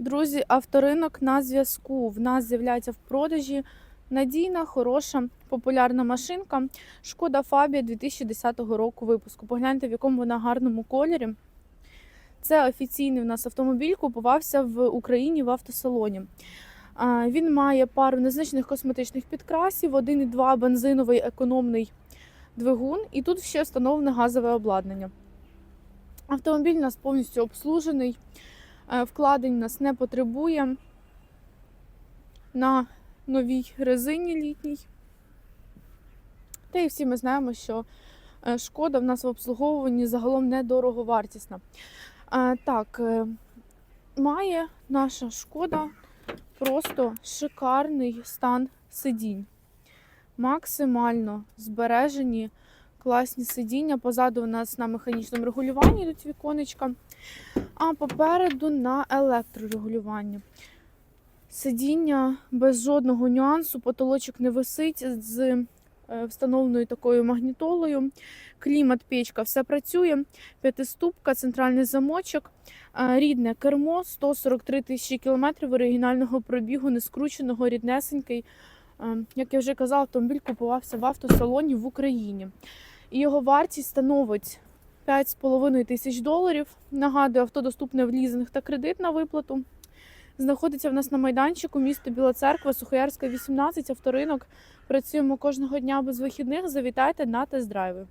Друзі, авторинок на зв'язку. В нас з'являється в продажі надійна, хороша, популярна машинка. Шкода Фабія 2010 року випуску. Погляньте, в якому вона гарному кольорі. Це офіційний в нас автомобіль, купувався в Україні в автосалоні. Він має пару незначних косметичних підкрасів, 1,2 бензиновий економний двигун, і тут ще встановлене газове обладнання. Автомобіль у нас повністю обслужений. Е, Вкладень нас не потребує на новій резині літній. Та і всі ми знаємо, що е, шкода в нас в обслуговуванні загалом недороговартісна. Е, Так, має наша шкода просто шикарний стан сидінь. Максимально збережені класні сидіння. Позаду у нас на механічному регулюванні йдуть віконечка а попереду на електрорегулювання. Сидіння без жодного нюансу, потолочок не висить з е, встановленою такою магнітолою. Клімат, печка, все працює. П'ятиступка, центральний замочок, е, рідне кермо, 143 тисячі кілометрів оригінального пробігу, нескрученого, ріднесенький. Е, Як я вже казала, автомобіль купувався в автосалоні в Україні. І його вартість становить 5,5 тисяч доларів. Нагадую, авто доступне в лізинг та кредит на виплату. Знаходиться в нас на майданчику місто Біла Церква, Сухоярська, 18, авторинок. Працюємо кожного дня без вихідних. Завітайте на тест-драйви.